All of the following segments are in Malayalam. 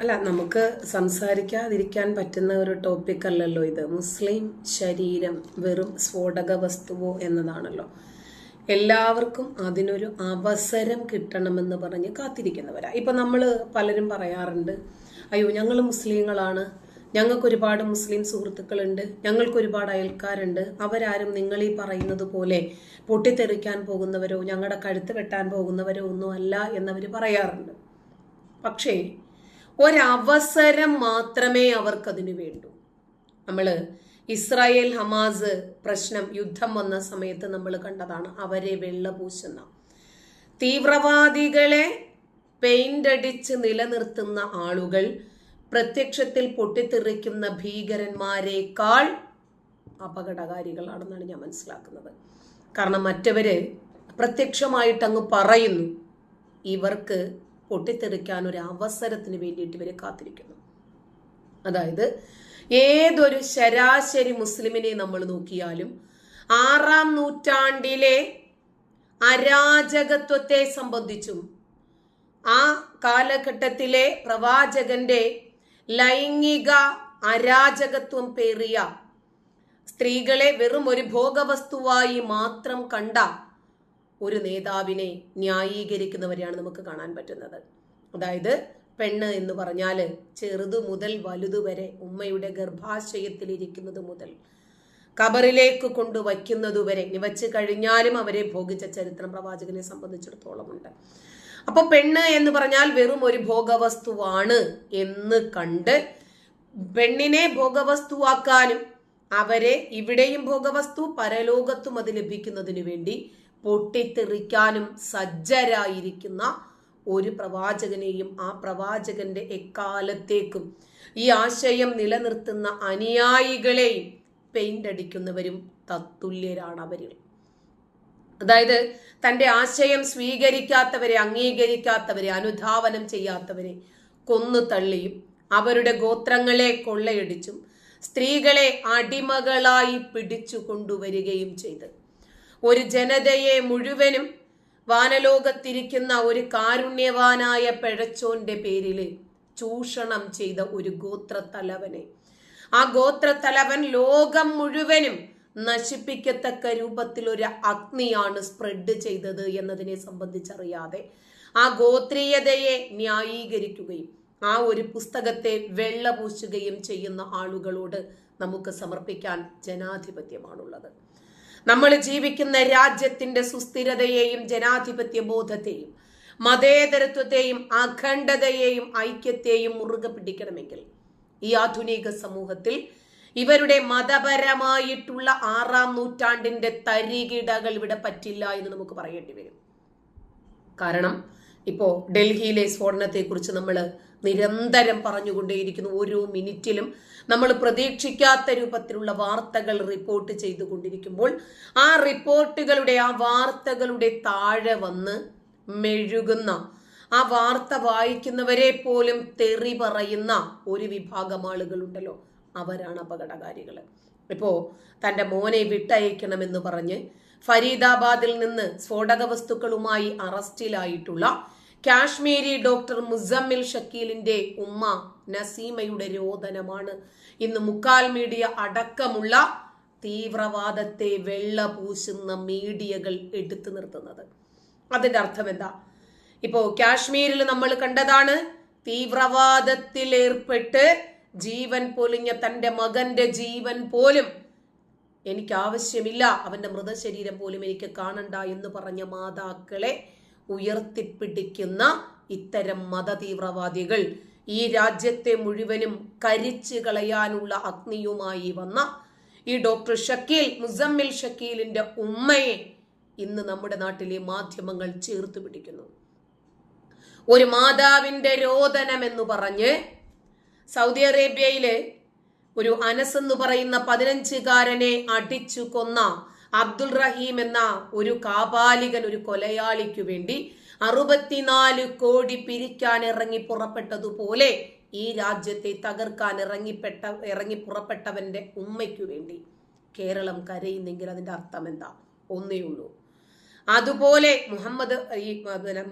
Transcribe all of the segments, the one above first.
അല്ല നമുക്ക് സംസാരിക്കാതിരിക്കാൻ പറ്റുന്ന ഒരു ടോപ്പിക് അല്ലല്ലോ ഇത്. മുസ്ലിം ശരീരം വെറും സ്ഫോടക വസ്തുവോ എന്നതാണല്ലോ. എല്ലാവർക്കും അതിനൊരു അവസരം കിട്ടണമെന്ന് പറഞ്ഞ് കാത്തിരിക്കുന്നവരാ. ഇപ്പൊ നമ്മൾ പലരും പറയാറുണ്ട് അയ്യോ ഞങ്ങൾ മുസ്ലിങ്ങളാണ് ഞങ്ങൾക്ക് ഒരുപാട് മുസ്ലിം സുഹൃത്തുക്കളുണ്ട് ഞങ്ങൾക്ക് ഒരുപാട് അയൽക്കാരുണ്ട്. അവരാരും നിങ്ങൾ ഈ പറയുന്നത് പോലെ പൊട്ടിത്തെറിക്കാൻ പോകുന്നവരോ ഞങ്ങളുടെ കഴുത്ത് വെട്ടാൻ പോകുന്നവരോ ഒന്നും അല്ല എന്നവർ പറയാറുണ്ട്. പക്ഷേ ഒരവസരം മാത്രമേ അവർക്കതിന് വേണ്ടു. നമ്മൾ ഇസ്രായേൽ ഹമാസ് പ്രശ്നം യുദ്ധം വന്ന സമയത്ത് നമ്മൾ കണ്ടതാണ്. അവരെ വെള്ളപൂശുന്ന തീവ്രവാദികളെ പെയിന്റ് അടിച്ച് നിലനിർത്തുന്ന ആളുകൾ പ്രത്യക്ഷത്തിൽ പൊട്ടിത്തെറിക്കുന്ന ഭീകരന്മാരെക്കാൾ അപകടകാരികളാണെന്നാണ് ഞാൻ മനസ്സിലാക്കുന്നത്. കാരണം മറ്റവര് പ്രത്യക്ഷമായിട്ട് അങ്ങ് പറയുന്നു ഇവർക്ക് പൊട്ടിത്തെറിക്കാൻ ഒരു അവസരത്തിന് വേണ്ടിയിട്ട് ഇവർ കാത്തിരിക്കുന്നു. അതായത് ഏതൊരു ശരാശരി മുസ്ലിമിനെ നമ്മൾ നോക്കിയാലും ആറാം നൂറ്റാണ്ടിലെ അരാജകത്വത്തെ സംബന്ധിച്ചും ആ കാലഘട്ടത്തിലെ പ്രവാചകന്റെ ലൈംഗിക അരാജകത്വം പേറിയ സ്ത്രീകളെ വെറും ഒരു ഭോഗവസ്തുവായി മാത്രം കണ്ട ഒരു നേതാവിനെ ന്യായീകരിക്കുന്നവരെയാണ് നമുക്ക് കാണാൻ പറ്റുന്നത്. അതായത് പെണ്ണ് എന്ന് പറഞ്ഞാൽ ചെറുതു മുതൽ വലുതു വരെ ഉമ്മയുടെ ഗർഭാശയത്തിലിരിക്കുന്നത് മുതൽ കബറിലേക്ക് കൊണ്ടുവയ്ക്കുന്നതുവരെ ഇനി വച്ച് കഴിഞ്ഞാലും അവരെ ഭോഗിച്ച ചരിത്രം പ്രവാചകനെ സംബന്ധിച്ചിടത്തോളം ഉണ്ട്. അപ്പൊ പെണ്ണ് എന്ന് പറഞ്ഞാൽ വെറും ഒരു ഭോഗവസ്തുവാണ് എന്ന് കണ്ട് പെണ്ണിനെ ഭോഗവസ്തുവാക്കാനും അവരെ ഇവിടെയും ഭോഗവസ്തു പരലോകത്തും അത് ലഭിക്കുന്നതിന് വേണ്ടി പൊട്ടിത്തെറിക്കാനും സജ്ജരായിരിക്കുന്ന ഒരു പ്രവാചകനെയും ആ പ്രവാചകന്റെ എക്കാലത്തേക്കും ഈ ആശയം നിലനിർത്തുന്ന അനുയായികളെയും പെയിന്റ് അടിക്കുന്നവരും തത്തുല്യരാണ് അവരിൽ അതായത് തന്റെ ആശയം സ്വീകരിക്കാത്തവരെ അംഗീകരിക്കാത്തവരെ അനുധാവനം ചെയ്യാത്തവരെ കൊന്നു തള്ളിയും അവരുടെ ഗോത്രങ്ങളെ കൊള്ളയടിച്ചും സ്ത്രീകളെ അടിമകളായി പിടിച്ചു കൊണ്ടുവരികയും ചെയ്ത്. ഒരു ജനതയെ മുഴുവനും വാനലോകത്തിരിക്കുന്ന ഒരു കാരുണ്യവാനായ പിഴച്ചോന്റെ പേരിൽ ചൂഷണം ചെയ്ത ഒരു ഗോത്രത്തലവനെ. ആ ഗോത്രത്തലവൻ ലോകം മുഴുവനും നശിപ്പിക്കത്തക്ക രൂപത്തിൽ ഒരു അഗ്നിയാണ് സ്പ്രെഡ് ചെയ്തത് എന്നതിനെ സംബന്ധിച്ചറിയാതെ ആ ഗോത്രീയതയെ ന്യായീകരിക്കുകയും ആ ഒരു പുസ്തകത്തെ വെള്ള വെള്ളപൂശുകയും ചെയ്യുന്ന ആളുകളോട് നമുക്ക് സമർപ്പിക്കാൻ ജനാധിപത്യമാണുള്ളത്. നമ്മൾ ജീവിക്കുന്ന രാജ്യത്തിന്റെ സുസ്ഥിരതയെയും ജനാധിപത്യ ബോധത്തെയും മതേതരത്വത്തെയും അഖണ്ഡതയെയും ഐക്യത്തെയും മുറുകെ പിടിക്കണമെങ്കിൽ ഈ ആധുനിക സമൂഹത്തിൽ ഇവരുടെ മതപരമായിട്ടുള്ള ആറാം നൂറ്റാണ്ടിന്റെ തരികിടകൾ ഇവിടെ പറ്റില്ല എന്ന് നമുക്ക് പറയേണ്ടി വരും. കാരണം ഇപ്പോ ഡൽഹിയിലെ സ്ഫോടനത്തെക്കുറിച്ച് നമ്മൾ നിരന്തരം പറഞ്ഞുകൊണ്ടേയിരിക്കുന്നു. ഓരോ മിനിറ്റിലും നമ്മൾ പ്രതീക്ഷിക്കാത്ത രൂപത്തിലുള്ള വാർത്തകൾ റിപ്പോർട്ട് ചെയ്തുകൊണ്ടിരിക്കുമ്പോൾ ആ റിപ്പോർട്ടുകളുടെ ആ വാർത്തകളുടെ താഴെ വന്ന് മെഴുകുന്ന ആ വാർത്ത വായിക്കുന്നവരെ പോലും തെറി പറയുന്ന ഒരു വിഭാഗം ആളുകളുണ്ടല്ലോ. അവരാണ് അപകടകാരികൾ ഇപ്പോൾ തന്റെ മോനെ വിട്ടയക്കണമെന്ന് പറഞ്ഞ് ഫരീദാബാദിൽ നിന്ന് സ്ഫോടക വസ്തുക്കളുമായി അറസ്റ്റിലായിട്ടുള്ള കാശ്മീരി ഡോക്ടർ മുസമ്മിൽ ഷക്കീലിന്റെ ഉമ്മ നസീമയുടെ രോദനമാണ്. ഇന്ന് മുക്കാൽ മീഡിയ അടക്കമുള്ള തീവ്രവാദത്തെ വെള്ള പൂശുന്ന മീഡിയകൾ എടുത്തു നിർത്തുന്നത്. അതിന്റെ അർത്ഥം എന്താ? ഇപ്പോ കാശ്മീരിൽ നമ്മൾ കണ്ടതാണ് തീവ്രവാദത്തിൽ ഏർപ്പെട്ട് ജീവൻ പൊലിഞ്ഞ തന്റെ മകന്റെ ജീവൻ പോലും എനിക്ക് ആവശ്യമില്ല അവന്റെ മൃതശരീരം പോലും എനിക്ക് കാണണ്ട എന്ന് പറഞ്ഞ മാതാക്കളെ ഉയർത്തിപ്പിടിക്കുന്ന ഇത്തരം മതതീവ്രവാദികൾ ഈ രാജ്യത്തെ മുഴുവനും കരിച്ചു കളയാനുള്ള അഗ്നിയുമായി വന്ന ഈ ഡോക്ടർ ഷക്കീൽ മുസമ്മിൽ ഷക്കീലിന്റെ ഉമ്മയെ ഇന്ന് നമ്മുടെ നാട്ടിലെ മാധ്യമങ്ങൾ ചേർത്ത് പിടിക്കുന്നു. ഒരു മാതാവിന്റെ രോദനം എന്ന് പറഞ്ഞ് സൗദി അറേബ്യയിലെ ഒരു അനസ് എന്ന് പറയുന്ന പതിനഞ്ചുകാരനെ അടിച്ചു കൊന്ന അബ്ദുൾ റഹീം എന്ന ഒരു കാപാലികൻ ഒരു കൊലയാളിക്കു വേണ്ടി അറുപത്തിനാല് കോടി പിരിക്കാൻ ഇറങ്ങി പുറപ്പെട്ടതുപോലെ ഈ രാജ്യത്തെ തകർക്കാൻ ഇറങ്ങിപ്പെട്ട ഇറങ്ങി പുറപ്പെട്ടവന്റെ ഉമ്മയ്ക്കു വേണ്ടി കേരളം കരയുന്നെങ്കിൽ അതിന്റെ അർത്ഥം എന്താ? ഒന്നേ ഉള്ളൂ. അതുപോലെ മുഹമ്മദ് ഈ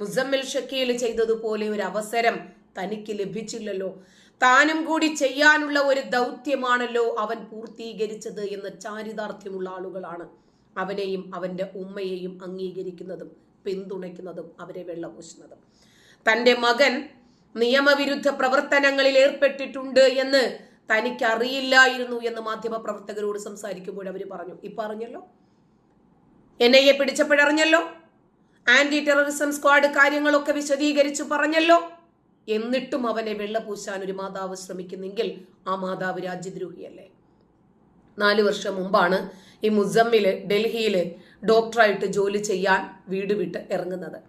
മുസമ്മിൽ ഷക്കീൽ ചെയ്തതുപോലെ ഒരു അവസരം തനിക്ക് ലഭിച്ചില്ലല്ലോ. താനും കൂടി ചെയ്യാനുള്ള ഒരു ദൗത്യമാണല്ലോ അവൻ പൂർത്തീകരിച്ചത് എന്ന് ചാരിതാർത്ഥ്യമുള്ള ആളുകളാണ്. അവനെയും അവന്റെ ഉമ്മയെയും അംഗീകരിക്കുന്നതും പിന്തുണയ്ക്കുന്നതും അവരെ വെള്ളപൂശുന്നതും. തന്റെ മകൻ നിയമവിരുദ്ധ പ്രവർത്തനങ്ങളിൽ ഏർപ്പെട്ടിട്ടുണ്ട് എന്ന് തനിക്ക് അറിയില്ലായിരുന്നു എന്ന് മാധ്യമ പ്രവർത്തകരോട് സംസാരിക്കുമ്പോൾ അവർ പറഞ്ഞു ഇപ്പൊ അറിഞ്ഞല്ലോ? എൻ ഐ എ പിടിച്ചപ്പോഴറിഞ്ഞല്ലോ? ആന്റി ടെററിസം സ്ക്വാഡ് കാര്യങ്ങളൊക്കെ വിശദീകരിച്ചു പറഞ്ഞല്ലോ? എന്നിട്ടും അവനെ വെള്ളപൂശാൻ ഒരു മാതാവ് ശ്രമിക്കുന്നെങ്കിൽ ആ മാതാവ് രാജ്യദ്രോഹിയല്ലേ? നാല് വർഷം മുമ്പാണ് ഈ മുസമ്മിൽ ഡൽഹിയിൽ ഡോക്ടറായിട്ട് ജോലി ചെയ്യാൻ വീട് വിട്ട് ഇറങ്ങുന്നത്.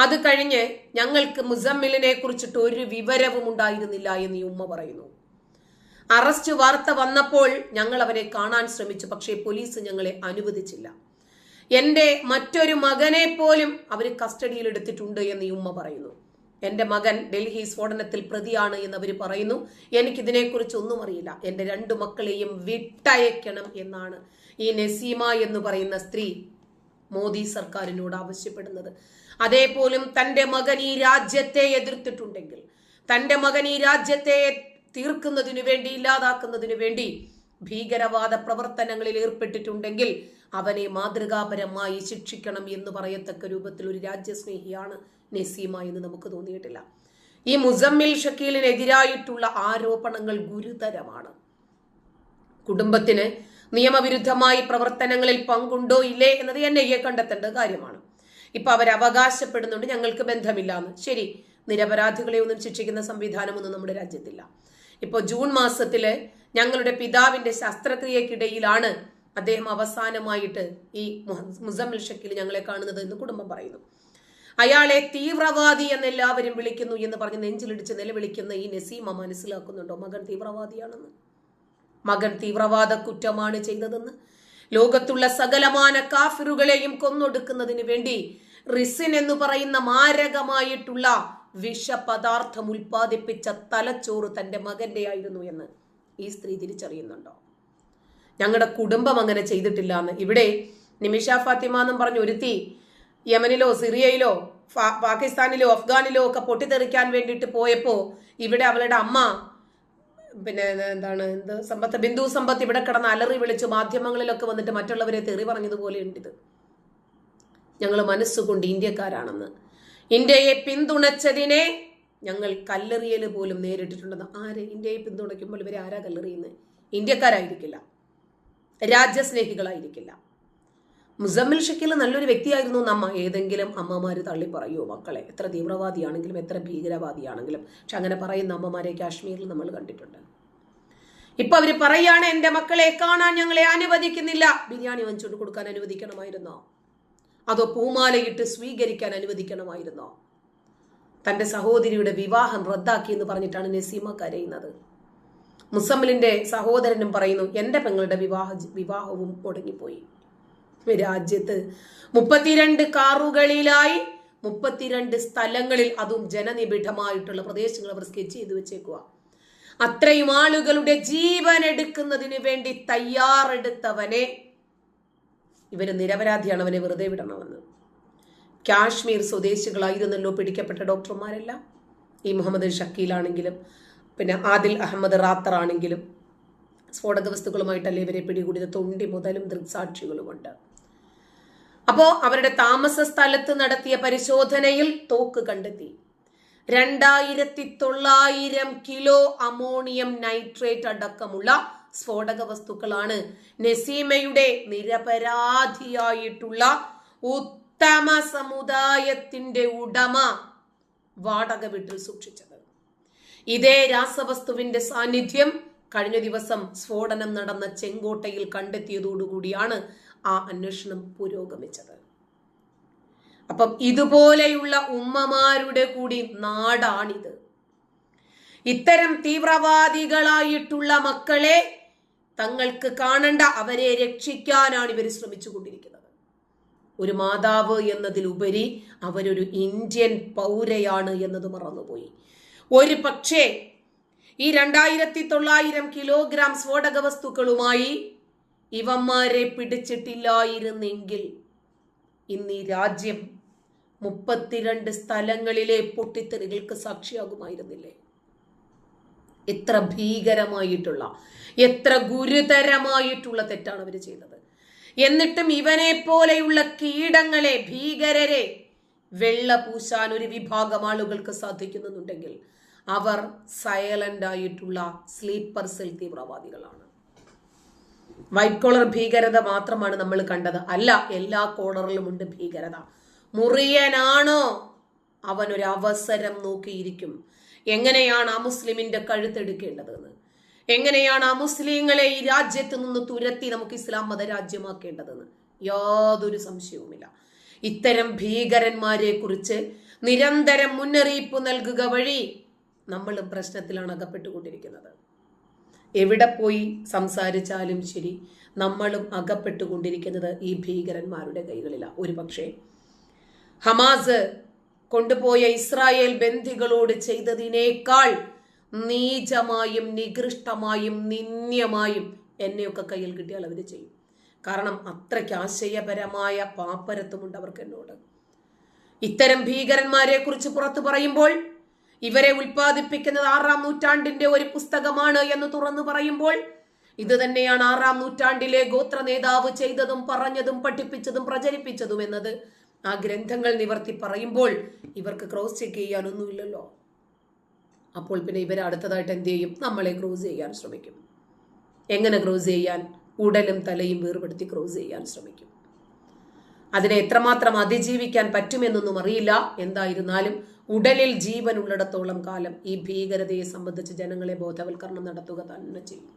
അത് കഴിഞ്ഞ് ഞങ്ങൾക്ക് മുസമ്മിലിനെ കുറിച്ചിട്ട് ഒരു വിവരവും ഉണ്ടായിരുന്നില്ല എന്ന് ഈ ഉമ്മ പറയുന്നു. അറസ്റ്റ് വാർത്ത വന്നപ്പോൾ ഞങ്ങൾ അവരെ കാണാൻ ശ്രമിച്ചു പക്ഷേ പോലീസ് ഞങ്ങളെ അനുവദിച്ചില്ല. എന്റെ മറ്റൊരു മകനെ പോലും അവർ കസ്റ്റഡിയിൽ എടുത്തിട്ടുണ്ട് എന്ന് ഈ ഉമ്മ പറയുന്നു. എന്റെ മകൻ ഡൽഹി സ്ഫോടനത്തിൽ പ്രതിയാണ് എന്ന് അവർ പറയുന്നു. എനിക്കിതിനെക്കുറിച്ച് ഒന്നും അറിയില്ല എന്റെ രണ്ടു മക്കളെയും വിട്ടയക്കണം എന്നാണ് ഈ നസീമ എന്ന് പറയുന്ന സ്ത്രീ മോദി സർക്കാരിനോട് ആവശ്യപ്പെടുന്നത്. അതേപോലും തന്റെ മകൻ ഈ രാജ്യത്തെ എതിർത്തിട്ടുണ്ടെങ്കിൽ തന്റെ മകൻ ഈ രാജ്യത്തെ തീർക്കുന്നതിനു വേണ്ടി ഇല്ലാതാക്കുന്നതിനു വേണ്ടി ഭീകരവാദ പ്രവർത്തനങ്ങളിൽ ഏർപ്പെട്ടിട്ടുണ്ടെങ്കിൽ അവനെ മാതൃകാപരമായി ശിക്ഷിക്കണം എന്ന് പറയത്തക്ക രൂപത്തിൽ ഒരു രാജ്യസ്നേഹിയാണ് നസീമ എന്ന് നമുക്ക് തോന്നിയിട്ടില്ല. ഈ മുസമ്മിൽ ഷക്കീലിനെതിരായിട്ടുള്ള ആരോപണങ്ങൾ ഗുരുതരമാണ്. കുടുംബത്തിന് നിയമവിരുദ്ധമായി പ്രവർത്തനങ്ങളിൽ പങ്കുണ്ടോ ഇല്ലേ എന്നത് എൻ കണ്ടെത്തേണ്ട കാര്യമാണ്. ഇപ്പൊ അവകാശപ്പെടുന്നുണ്ട് ഞങ്ങൾക്ക് ബന്ധമില്ല എന്ന് ശരി നിരപരാധികളെ ഒന്നും ശിക്ഷിക്കുന്ന സംവിധാനമൊന്നും നമ്മുടെ രാജ്യത്തില്ല. ഇപ്പോൾ ജൂൺ മാസത്തിൽ ഞങ്ങളുടെ പിതാവിന്റെ ശസ്ത്രക്രിയക്കിടയിലാണ് അദ്ദേഹം അവസാനമായിട്ട് ഈ മുസമ്മിൽ ഷക്കിൽ ഞങ്ങളെ കാണുന്നത് എന്ന് കുടുംബം പറയുന്നു. അയാളെ തീവ്രവാദി എന്ന് എല്ലാവരും വിളിക്കുന്നു എന്ന് പറഞ്ഞ് നെഞ്ചിലിടിച്ച് നിലവിളിക്കുന്ന ഈ നസീമ മനസ്സിലാക്കുന്നുണ്ടോ? മകൻ തീവ്രവാദിയാണെന്ന്. മകൻ തീവ്രവാദ കുറ്റമാണ് ചെയ്തതെന്ന്. ലോകത്തുള്ള സകലമാന കാഫിറുകളെയും കൊന്നൊടുക്കുന്നതിന് വേണ്ടി റിസിൻ എന്ന് പറയുന്ന മാരകമായിട്ടുള്ള വിഷപദാർത്ഥം ഉൽപ്പാദിപ്പിച്ച തലച്ചോറ് തന്റെ മകന്റെ ആയിരുന്നു എന്ന് ഈ സ്ത്രീ തിരിച്ചറിയുന്നുണ്ടോ? ഞങ്ങളുടെ കുടുംബം അങ്ങനെ ചെയ്തിട്ടില്ല എന്ന്. ഇവിടെ നിമിഷ ഫാത്തിമ എന്നും പറഞ്ഞ് ഒരുത്തി യമനിലോ സിറിയയിലോ പാകിസ്ഥാനിലോ അഫ്ഗാനിലോ ഒക്കെ പൊട്ടിത്തെറിക്കാൻ വേണ്ടിയിട്ട് പോയപ്പോൾ ഇവിടെ അവളുടെ അമ്മ പിന്നെ എന്താണ് എന്ത് സമ്പത്ത് ബിന്ദു സമ്പത്ത് ഇവിടെ കിടന്ന് അലറി വിളിച്ച് മാധ്യമങ്ങളിലൊക്കെ വന്നിട്ട് മറ്റുള്ളവരെ തെറി പറഞ്ഞതുപോലെ ഉണ്ട് ഇത് ഞങ്ങൾ മനസ്സുകൊണ്ട് ഇന്ത്യക്കാരാണെന്ന്. ഇന്ത്യയെ പിന്തുണച്ചതിനെ ഞങ്ങൾ കല്ലെറിയൽ പോലും നേരിട്ടിട്ടുണ്ടെന്ന്. ആര്? ഇന്ത്യയെ പിന്തുണയ്ക്കുമ്പോൾ ഇവരെ ആരാ കല്ലെറിയുന്നത് ഇന്ത്യക്കാരായിരിക്കില്ല. രാജ്യസ്നേഹികളായിരിക്കില്ല. മുസമ്മിൽ ഷക്കീൽ നല്ലൊരു വ്യക്തിയായിരുന്നു. നമ്മ ഏതെങ്കിലും അമ്മമാര് തള്ളി പറയുമോ മക്കളെ എത്ര തീവ്രവാദിയാണെങ്കിലും എത്ര ഭീകരവാദിയാണെങ്കിലും. പക്ഷെ അങ്ങനെ പറയുന്ന അമ്മമാരെ കാശ്മീരിൽ നമ്മൾ കണ്ടിട്ടുണ്ട്. ഇപ്പൊ അവർ പറയാണ് എന്റെ മക്കളെ കാണാൻ ഞങ്ങളെ അനുവദിക്കുന്നില്ല. ബിരിയാണി വാങ്ങിച്ചുകൊണ്ട് കൊടുക്കാൻ അനുവദിക്കണമായിരുന്നോ? അതോ പൂമാലയിട്ട് സ്വീകരിക്കാൻ അനുവദിക്കണമായിരുന്നോ? തന്റെ സഹോദരിയുടെ വിവാഹം റദ്ദാക്കി എന്ന് പറഞ്ഞിട്ടാണ് നസീമ കരയുന്നത്. മുസമ്മിലിന്റെ സഹോദരനും പറയുന്നു എന്റെ പെങ്ങളുടെ വിവാഹ വിവാഹവും മുടങ്ങിപ്പോയി രാജ്യത്ത്. മുപ്പത്തിരണ്ട് കാറുകളിലായി മുപ്പത്തിരണ്ട് സ്ഥലങ്ങളിൽ അതും ജനനിബിഡമായിട്ടുള്ള പ്രദേശങ്ങൾ അവർ സ്കെച്ച് ചെയ്ത് വെച്ചേക്കുക അത്രയും ആളുകളുടെ ജീവൻ എടുക്കുന്നതിന് വേണ്ടി തയ്യാറെടുത്തവനെ ഇവർ നിരപരാധിയാണ് അവനെ വെറുതെ വിടണമെന്ന്. കാശ്മീർ സ്വദേശികളായിരുന്നല്ലോ പിടിക്കപ്പെട്ട ഡോക്ടർമാരെല്ലാം. ഈ മുഹമ്മദ് ഷക്കീലാണെങ്കിലും പിന്നെ ആദിൽ അഹമ്മദ് റാത്തർ ആണെങ്കിലും സ്ഫോടക വസ്തുക്കളുമായിട്ടല്ലേ ഇവരെ പിടികൂടിയത്? തൊണ്ടി മുതലും ദൃക്സാക്ഷികളുമുണ്ട്. അപ്പോ അവരുടെ താമസ സ്ഥലത്ത് നടത്തിയ പരിശോധനയിൽ തോക്ക് കണ്ടെത്തി. രണ്ടായിരത്തി തൊള്ളായിരം കിലോ അമോണിയം നൈട്രേറ്റ് അടക്കമുള്ള സ്ഫോടക വസ്തുക്കളാണ് നസീമയുടെ നിരപരാധിയായിട്ടുള്ള ഉത്തമ സമുദായത്തിന്റെ ഉടമ വാടക വീട്ടിൽ സൂക്ഷിച്ചത്. ഇതേ രാസവസ്തുവിന്റെ സാന്നിധ്യം കഴിഞ്ഞ ദിവസം സ്ഫോടനം നടന്ന ചെങ്കോട്ടയിൽ കണ്ടെത്തിയതോടുകൂടിയാണ് ആ അന്വേഷണം പുരോഗമിച്ചത്. അപ്പം ഇതുപോലെയുള്ള ഉമ്മമാരുടെ കൂടി നാടാണിത്. ഇത്തരം തീവ്രവാദികളായിട്ടുള്ള മക്കളെ തങ്ങൾക്ക് കാണണ്ട അവരെ രക്ഷിക്കാനാണ് ഇവർ ശ്രമിച്ചുകൊണ്ടിരിക്കുന്നത്. ഒരു മാതാവ് എന്നതിലുപരി അവരൊരു ഇന്ത്യൻ പൗരയാണ് എന്നത് മറന്നുപോയി. ഒരു പക്ഷേ ഈ രണ്ടായിരത്തി തൊള്ളായിരം കിലോഗ്രാം സ്ഫോടക വസ്തുക്കളുമായി ഇവന്മാരെ പിടിച്ചിട്ടില്ലായിരുന്നെങ്കിൽ ഇന്ന് ഈ രാജ്യം മുപ്പത്തിരണ്ട് സ്ഥലങ്ങളിലെ പൊട്ടിത്തെറികൾക്ക് സാക്ഷിയാകുമായിരുന്നില്ലേ? എത്ര ഭീകരമായിട്ടുള്ള എത്ര ഗുരുതരമായിട്ടുള്ള തെറ്റാണ് അവർ ചെയ്തത്. എന്നിട്ടും ഇവനെ പോലെയുള്ള കീടങ്ങളെ ഭീകരരെ വെള്ള പൂശാൻ ഒരു വിഭാഗം ആളുകൾക്ക് സാധിക്കുന്നുണ്ടെങ്കിൽ അവർ സൈലന്റ് ആയിട്ടുള്ള സ്ലീപ്പർ സെൽ തീവ്രവാദികളാണ്. വൈറ്റ് കോളർ ഭീകരത മാത്രമാണ് നമ്മൾ കണ്ടത്. അല്ല എല്ലാ കോളറിലും ഉണ്ട് ഭീകരത. മുറിയനാണോ? അവൻ ഒരു അവസരം നോക്കിയിരിക്കും. എങ്ങനെയാണ് ആ മുസ്ലിമിന്റെ കഴുത്തെടുക്കേണ്ടതെന്ന് എങ്ങനെയാണ് ആ മുസ്ലിങ്ങളെ ഈ രാജ്യത്ത് നിന്ന് തുരത്തി നമുക്ക് ഇസ്ലാം മത രാജ്യമാക്കേണ്ടതെന്ന് യാതൊരു സംശയവുമില്ല. ഇത്തരം ഭീകരന്മാരെ കുറിച്ച് നിരന്തരം മുന്നറിയിപ്പ് നൽകുക വഴി നമ്മൾ പ്രശ്നത്തിലാണ് അകപ്പെട്ടുകൊണ്ടിരിക്കുന്നത്. എവിടെ പോയി സംസാരിച്ചാലും ശരി നമ്മളും അകപ്പെട്ടുകൊണ്ടിരിക്കുന്നത് ഈ ഭീകരന്മാരുടെ കൈകളിലാണ് ഒരു പക്ഷേ ഹമാസ് കൊണ്ടുപോയ ഇസ്രായേൽ ബന്ധികളോട് ചെയ്തതിനേക്കാൾ നീചമായും നികൃഷ്ടമായും നിന്ദ്യമായും എന്നെയൊക്കെ കയ്യിൽ കിട്ടിയാൽ അവർ ചെയ്യും. കാരണം അത്രയ്ക്ക് ആശയപരമായ പാപ്പരത്വമുണ്ട് അവർക്ക് എന്നോട്. ഇത്തരം ഭീകരന്മാരെ കുറിച്ച് പുറത്തു പറയുമ്പോൾ ഇവരെ ഉൽപ്പാദിപ്പിക്കുന്നത് ആറാം നൂറ്റാണ്ടിന്റെ ഒരു പുസ്തകമാണ് എന്ന് തുറന്നു പറയുമ്പോൾ ഇത് തന്നെയാണ് ആറാം നൂറ്റാണ്ടിലെ ഗോത്ര നേതാവ് ചെയ്തതും പറഞ്ഞതും പഠിപ്പിച്ചതും പ്രചരിപ്പിച്ചതും എന്നത്. ആ ഗ്രന്ഥങ്ങൾ നിവർത്തി പറയുമ്പോൾ ഇവർക്ക് ക്രോസ് ചെക്ക് ചെയ്യാനൊന്നുമില്ലല്ലോ. അപ്പോൾ പിന്നെ ഇവർ അടുത്തതായിട്ട് എന്ത് ചെയ്യും? നമ്മളെ ക്രോസ് ചെയ്യാൻ ശ്രമിക്കും. എങ്ങനെ ക്രോസ് ചെയ്യാൻ? ഉടലും തലയും വേർപെടുത്തി ക്രോസ് ചെയ്യാൻ ശ്രമിക്കും. അതിനെ എത്രമാത്രം അതിജീവിക്കാൻ പറ്റുമെന്നൊന്നും അറിയില്ല. എന്തായിരുന്നാലും ഉടലിൽ ജീവൻ ഉള്ളിടത്തോളം കാലം ഈ ഭീകരതയെ സംബന്ധിച്ച് ജനങ്ങളെ ബോധവൽക്കരണം നടത്തുക തന്നെ ചെയ്യും.